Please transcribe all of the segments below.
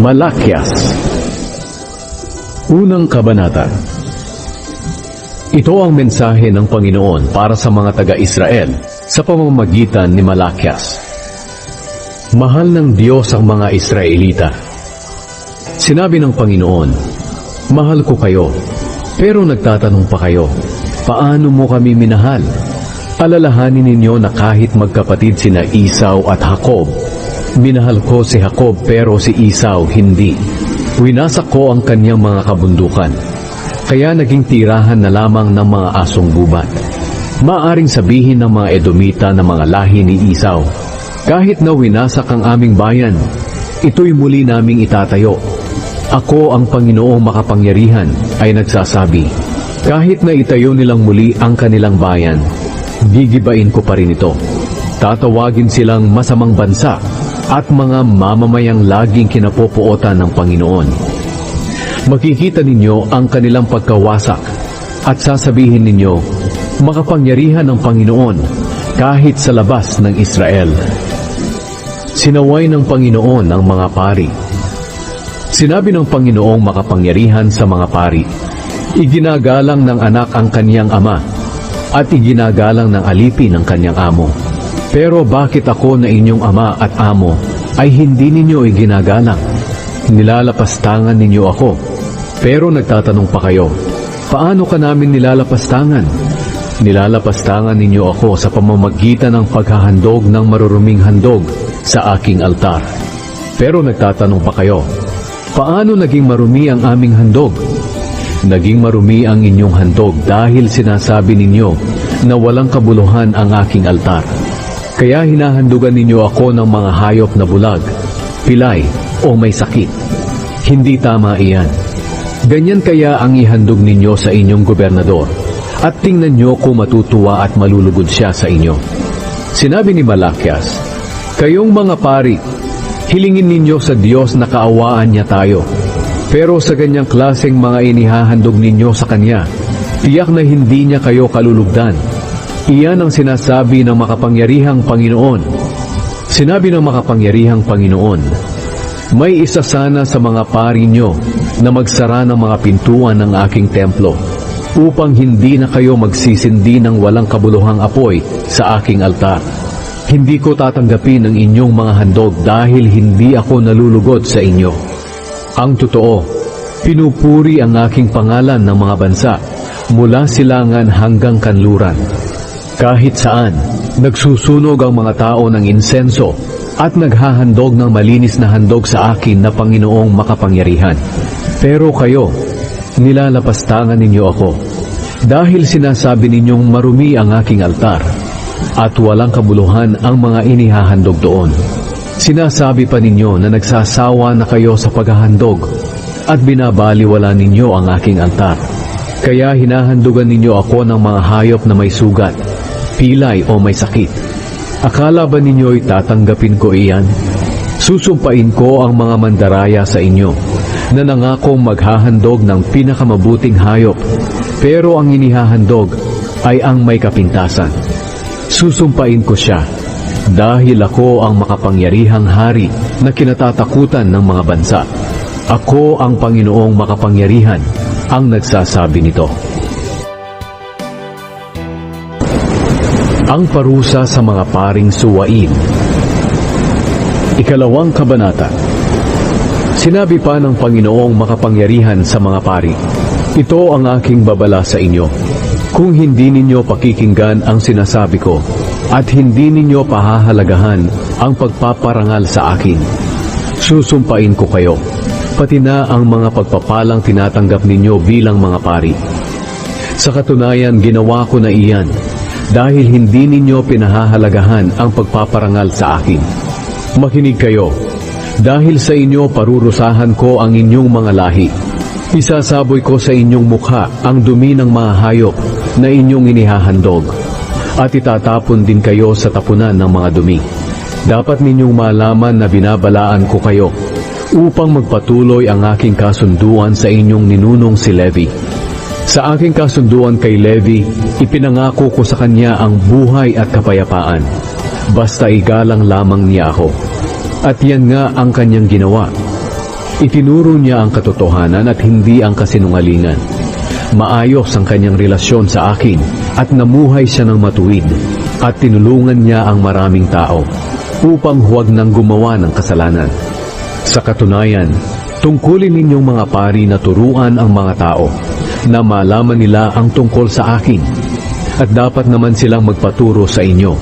Malakyas Unang Kabanata Ito ang mensahe ng Panginoon para sa mga taga-Israel sa pamamagitan ni Malakyas. Mahal ng Diyos ang mga Israelita. Sinabi ng Panginoon, Mahal ko kayo, pero nagtatanong pa kayo, paano mo kami minahal? Alalahanin ninyo na kahit magkapatid sina Isaw at Jacob, minahal ko si Jacob pero si Isaw hindi. Winasak ko ang kanyang mga kabundukan, kaya naging tirahan na lamang ng mga asong gubat. Maaring sabihin ng mga Edomita na mga lahi ni Isaw, kahit na winasak ang aming bayan, ito'y muli naming itatayo. Ako ang Panginoong makapangyarihan ay nagsasabi, kahit na itayo nilang muli ang kanilang bayan, gigibain ko pa rin ito. Tatawagin silang masamang bansa at mga mamamayang laging kinapopuotan ng Panginoon. Makikita ninyo ang kanilang pagkawasak at sasabihin ninyo, makapangyarihan ng Panginoon kahit sa labas ng Israel. Sinaway ng Panginoon ang mga pari. Sinabi ng Panginoong makapangyarihan sa mga pari, Iginagalang ng anak ang kaniyang ama, at iginagalang ng alipin ang kanyang amo. Pero bakit ako na inyong ama at amo ay hindi ninyo iginagalang? Nilalapastangan ninyo ako. Pero nagtatanong pa kayo, paano ka namin nilalapastangan? Nilalapastangan ninyo ako sa pamamagitan ng paghahandog ng maruruming handog sa aking altar. Pero nagtatanong pa kayo, paano naging marumi ang aming handog? Naging marumi ang inyong handog dahil sinasabi ninyo na walang kabuluhan ang aking altar. Kaya hinahandugan ninyo ako ng mga hayop na bulag, pilay o may sakit. Hindi tama iyan. Ganyan kaya ang ihandog ninyo sa inyong gobernador at tingnan nyo kung matutuwa at malulugod siya sa inyo. Sinabi ni Malakyas, Kayong mga pari, hilingin ninyo sa Diyos na kaawaan niya tayo. Pero sa ganyang klaseng mga inihahandog ninyo sa Kanya, tiyak na hindi niya kayo kalulugdan. Iyan ang sinasabi ng makapangyarihang Panginoon. Sinabi ng makapangyarihang Panginoon, May isa sana sa mga pari nyo na magsara ng mga pintuan ng aking templo upang hindi na kayo magsisindi ng walang kabuluhang apoy sa aking altar. Hindi ko tatanggapin ang inyong mga handog dahil hindi ako nalulugod sa inyo. Ang totoo, pinupuri ang aking pangalan ng mga bansa mula silangan hanggang kanluran. Kahit saan, nagsusunog ang mga tao ng insenso at naghahandog ng malinis na handog sa akin na Panginoong makapangyarihan. Pero kayo, nilalapastangan ninyo ako dahil sinasabi ninyong marumi ang aking altar at walang kabuluhan ang mga inihahandog doon. Sinasabi pa ninyo na nagsasawa na kayo sa paghahandog at binabaliwala ninyo ang aking altar. Kaya hinahandugan ninyo ako ng mga hayop na may sugat, pilay o may sakit. Akala ba ninyo'y tatanggapin ko iyan? Susumpain ko ang mga mandaraya sa inyo na nangakong maghahandog ng pinakamabuting hayop pero ang inihahandog ay ang may kapintasan. Susumpain ko siya dahil ako ang makapangyarihang hari na kinatatakutan ng mga bansa. Ako ang Panginoong makapangyarihan ang nagsasabi nito. Ang parusa sa mga paring suwain Ikalawang Kabanata Sinabi pa ng Panginoong makapangyarihan sa mga pari, Ito ang aking babala sa inyo. Kung hindi ninyo pakikinggan ang sinasabi ko, at hindi ninyo pahahalagahan ang pagpaparangal sa akin, susumpain ko kayo, pati na ang mga pagpapalang tinatanggap ninyo bilang mga pari. Sa katunayan, ginawa ko na iyan, dahil hindi ninyo pinahahalagahan ang pagpaparangal sa akin. Makinig kayo, dahil sa inyo parurusahan ko ang inyong mga lahi. Isasaboy ko sa inyong mukha ang dumi ng mga hayop na inyong inihahandog, at itatapon din kayo sa tapunan ng mga dumi. Dapat ninyong malaman na binabalaan ko kayo upang magpatuloy ang aking kasunduan sa inyong ninunong si Levi. Sa aking kasunduan kay Levi, ipinangako ko sa kanya ang buhay at kapayapaan. Basta igalang lamang niya ako. At yan nga ang kanyang ginawa. Itinuro niya ang katotohanan at hindi ang kasinungalingan. Maayos ang kanyang relasyon sa akin at namuhay siya ng matuwid at tinulungan niya ang maraming tao upang huwag nang gumawa ng kasalanan. Sa katunayan, tungkulin ninyong mga pari na turuan ang mga tao na malaman nila ang tungkol sa akin at dapat naman silang magpaturo sa inyo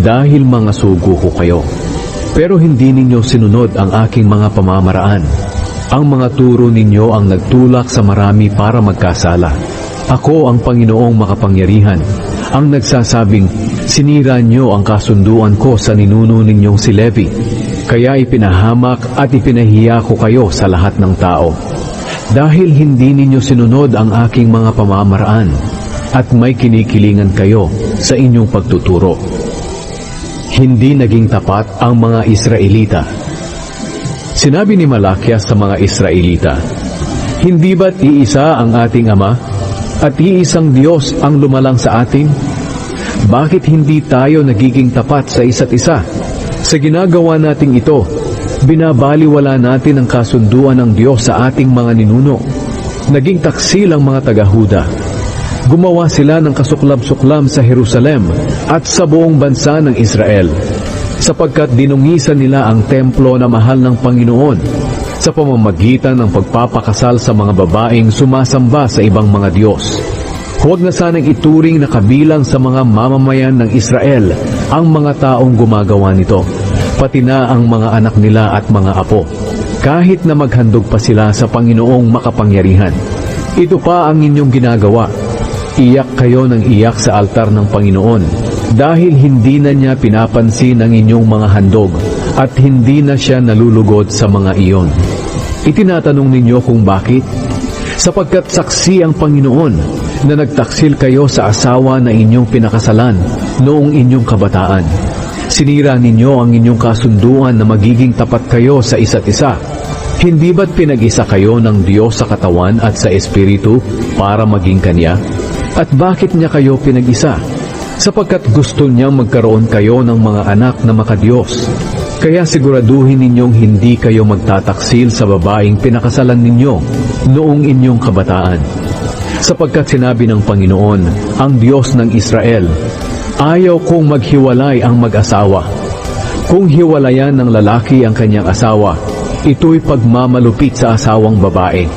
dahil mga sugo ko kayo. Pero hindi ninyo sinunod ang aking mga pamamaraan. Ang mga turo ninyo ang nagtulak sa marami para magkasala. Ako ang Panginoong makapangyarihan, ang nagsasabing, sinira niyo ang kasunduan ko sa ninuno ninyong si Levi. Kaya ipinahamak at ipinahiya ko kayo sa lahat ng tao. Dahil hindi ninyo sinunod ang aking mga pamamaraan at may kinikilingan kayo sa inyong pagtuturo. Hindi naging tapat ang mga Israelita. Sinabi ni Malakias sa mga Israelita, Hindi ba't iisa ang ating Ama at iisang Diyos ang lumalang sa atin? Bakit hindi tayo nagiging tapat sa isa't isa? Sa ginagawa nating ito, binabaliwala natin ang kasunduan ng Diyos sa ating mga ninuno. Naging taksil ang mga taga-Huda. Gumawa sila ng kasuklab-suklam sa Jerusalem at sa buong bansa ng Israel sapagkat dinungisan nila ang templo na mahal ng Panginoon sa pamamagitan ng pagpapakasal sa mga babaeng sumasamba sa ibang mga Diyos. Huwag na sanang ituring na kabilang sa mga mamamayan ng Israel ang mga taong gumagawa nito, pati na ang mga anak nila at mga apo, kahit na maghandog pa sila sa Panginoong makapangyarihan. Ito pa ang inyong ginagawa. Iyak kayo ng iyak sa altar ng Panginoon dahil hindi na niya pinapansin ang inyong mga handog at hindi na siya nalulugod sa mga iyon. Itinatanong ninyo kung bakit? Sapagkat saksi ang Panginoon na nagtaksil kayo sa asawa na inyong pinakasalan noong inyong kabataan. Sinira ninyo ang inyong kasunduan na magiging tapat kayo sa isa't isa. Hindi ba't pinag-isa kayo ng Diyos sa katawan at sa Espiritu para maging Kanya? At bakit niya kayo pinag-isa? Sapagkat gusto niyang magkaroon kayo ng mga anak na makadiyos. Kaya siguraduhin ninyong hindi kayo magtataksil sa babaeng pinakasalan ninyo noong inyong kabataan. Sapagkat sinabi ng Panginoon, ang Diyos ng Israel, ayaw kong maghiwalay ang mag-asawa. Kung hiwalayan ng lalaki ang kanyang asawa, ito'y pagmamalupit sa asawang babae.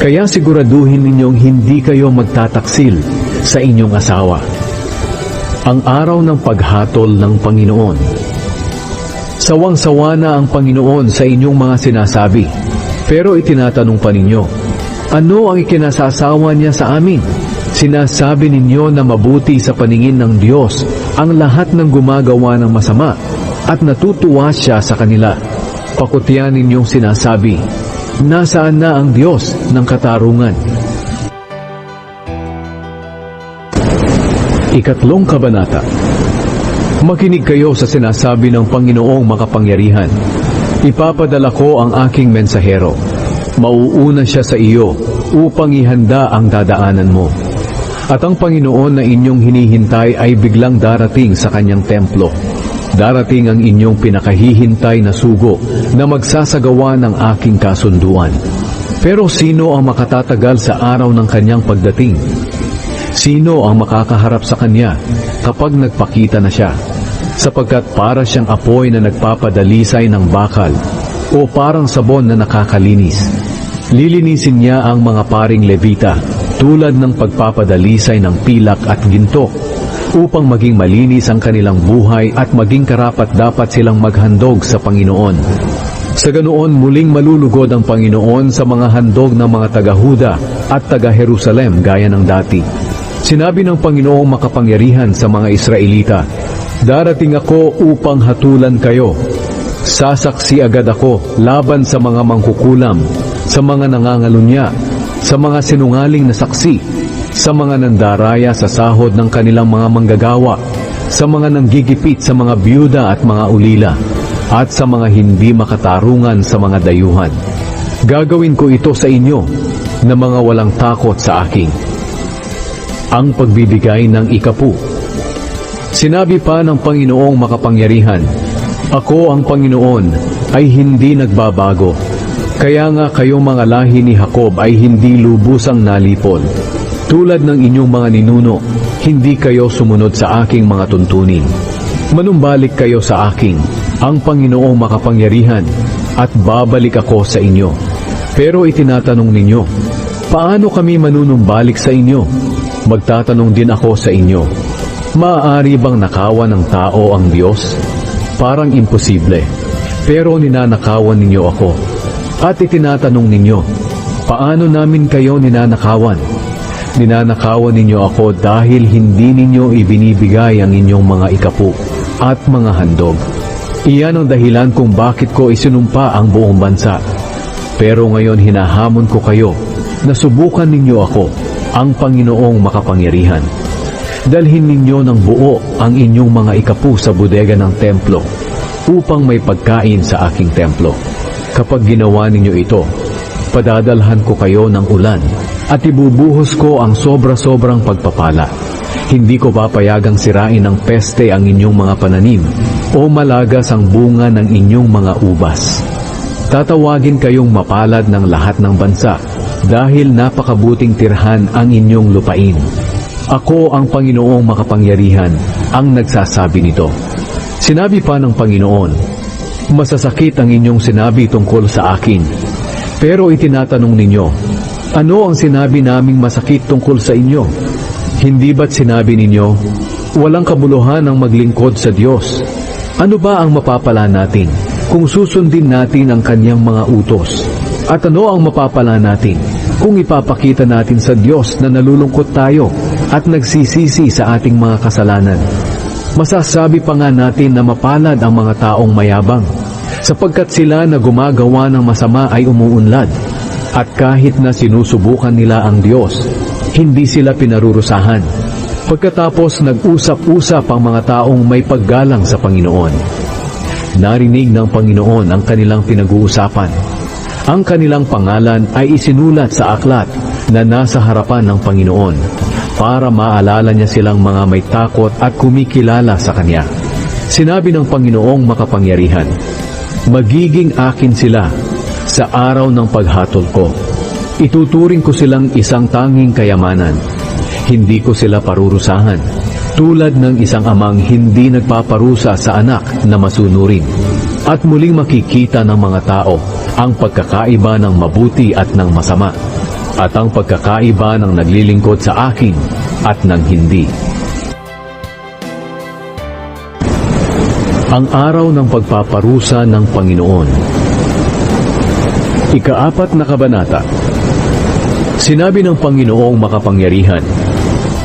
Kaya siguraduhin ninyong hindi kayo magtataksil sa inyong asawa. Ang araw ng paghatol ng Panginoon. Sawang-sawa na ang Panginoon sa inyong mga sinasabi. Pero itinatanong pa ninyo, ano ang ikinasasawa niya sa amin? Sinasabi ninyo na mabuti sa paningin ng Diyos ang lahat ng gumagawa ng masama at natutuwa siya sa kanila. Pakutyan ninyong sinasabi, nasaan na ang Diyos ng katarungan? Ikatlong Kabanata Makinig kayo sa sinasabi ng Panginoong makapangyarihan. Ipapadala ko ang aking mensahero. Mauuna siya sa iyo upang ihanda ang dadaanan mo. At ang Panginoon na inyong hinihintay ay biglang darating sa kanyang templo. Darating ang inyong pinakahihintay na sugo na magsasagawa ng aking kasunduan. Pero sino ang makatatagal sa araw ng kanyang pagdating? Sino ang makakaharap sa kanya kapag nagpakita na siya? Sapagkat para siyang apoy na nagpapadalisay ng bakal o parang sabon na nakakalinis. Lilinisin niya ang mga paring levita tulad ng pagpapadalisay ng pilak at ginto upang maging malinis ang kanilang buhay at maging karapat dapat silang maghandog sa Panginoon. Sa ganoon muling malulugod ang Panginoon sa mga handog ng mga taga-Huda at taga-Jerusalem gaya ng dati. Sinabi ng Panginoong makapangyarihan sa mga Israelita, Darating ako upang hatulan kayo. Sasaksi agad ako laban sa mga mangkukulam, sa mga nangangalunya, sa mga sinungaling na saksi, sa mga nandaraya sa sahod ng kanilang mga manggagawa, sa mga nanggigipit sa mga byuda at mga ulila, at sa mga hindi makatarungan sa mga dayuhan. Gagawin ko ito sa inyo na mga walang takot sa aking ang pagbibigay ng ikapu. Sinabi pa ng Panginoong makapangyarihan, Ako ang Panginoon ay hindi nagbabago. Kaya nga kayong mga lahi ni Jacob ay hindi lubusang nalipol. Tulad ng inyong mga ninuno, hindi kayo sumunod sa aking mga tuntunin. Manumbalik kayo sa akin, ang Panginoong makapangyarihan, at babalik ako sa inyo. Pero itinatanong ninyo, paano kami manunumbalik sa inyo? Magtatanong din ako sa inyo, maaari bang nakawan ng tao ang Diyos? Parang imposible. Pero ninanakawan ninyo ako. At itinatanong ninyo, paano namin kayo ninanakawan? Ninanakawan ninyo ako dahil hindi ninyo ibinibigay ang inyong mga ikapu at mga handog. Iyan ang dahilan kung bakit ko isinumpa ang buong bansa. Pero ngayon hinahamon ko kayo na subukan ninyo ako, ang Panginoong makapangyarihan. Dalhin ninyo ng buo ang inyong mga ikapu sa bodega ng templo upang may pagkain sa aking templo. Kapag ginawa ninyo ito, padadalhan ko kayo ng ulan at ibubuhos ko ang sobra-sobrang pagpapala. Hindi ko papayagang sirain ng peste ang inyong mga pananim o malagas ang bunga ng inyong mga ubas. Tatawagin kayong mapalad ng lahat ng bansa dahil napakabuting tirhan ang inyong lupain. Ako ang Panginoong makapangyarihan ang nagsasabi nito. Sinabi pa ng Panginoon, Masasakit ang inyong sinabi tungkol sa akin. Pero itinatanong ninyo, ano ang sinabi naming masakit tungkol sa inyo? Hindi ba't sinabi ninyo, walang kabuluhan ang maglingkod sa Diyos? Ano ba ang mapapala natin kung susundin natin ang kanyang mga utos? At ano ang mapapala natin kung ipapakita natin sa Diyos na nalulungkot tayo at nagsisisi sa ating mga kasalanan? Masasabi pa nga natin na mapalad ang mga taong mayabang sapagkat sila na gumagawa ng masama ay umuunlad at kahit na sinusubukan nila ang Diyos, hindi sila pinarurusahan. Pagkatapos nag-usap-usap ang mga taong may paggalang sa Panginoon. Narinig ng Panginoon ang kanilang pinag-uusapan. Ang kanilang pangalan ay isinulat sa aklat na nasa harapan ng Panginoon para maalala niya silang mga may takot at kumikilala sa Kanya. Sinabi ng Panginoong makapangyarihan, Magiging akin sila sa araw ng paghatol ko. Ituturing ko silang isang tanging kayamanan. Hindi ko sila parurusahan. Tulad ng isang amang hindi nagpaparusa sa anak na masunurin. At muling makikita ng mga tao ang pagkakaiba ng mabuti at ng masama. At ang pagkakaiba ng naglilingkod sa akin at ng hindi. Ang araw ng pagpaparusa ng Panginoon. Ikaapat na kabanata. Sinabi ng Panginoong makapangyarihan,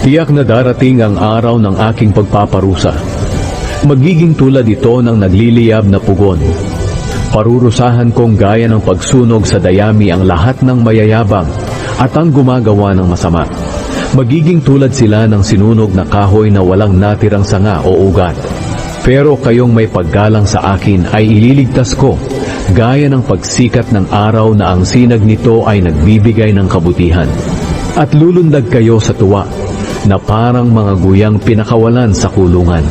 Tiyak na darating ang araw ng aking pagpaparusa. Magiging tulad ito ng nagliliyab na pugon. Parurusahan kong gaya ng pagsunog sa dayami ang lahat ng mayayabang at ang gumagawa ng masama. Magiging tulad sila ng sinunog na kahoy na walang natirang sanga o ugat. Pero kayong may paggalang sa akin ay ililigtas ko, gaya ng pagsikat ng araw na ang sinag nito ay nagbibigay ng kabutihan. At lulundag kayo sa tuwa, na parang mga guyang pinakawalan sa kulungan.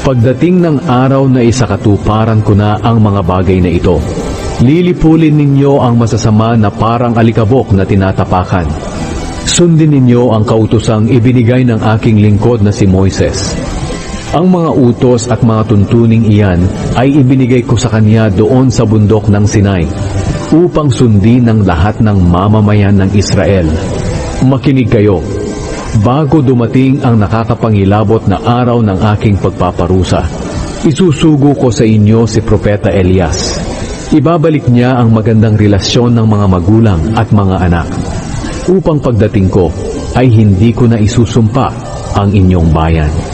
Pagdating ng araw na isakatuparan ko na ang mga bagay na ito, lilipulin ninyo ang masasama na parang alikabok na tinatapakan. Sundin ninyo ang kautusang ibinigay ng aking lingkod na si Moises. Ang mga utos at mga tuntuning iyan ay ibinigay ko sa kanya doon sa bundok ng Sinai upang sundin ng lahat ng mamamayan ng Israel. Makinig kayo, bago dumating ang nakakapangilabot na araw ng aking pagpaparusa. Isusugo ko sa inyo si Propeta Elias. Ibabalik niya ang magandang relasyon ng mga magulang at mga anak. Upang pagdating ko ay hindi ko na isusumpa ang inyong bayan.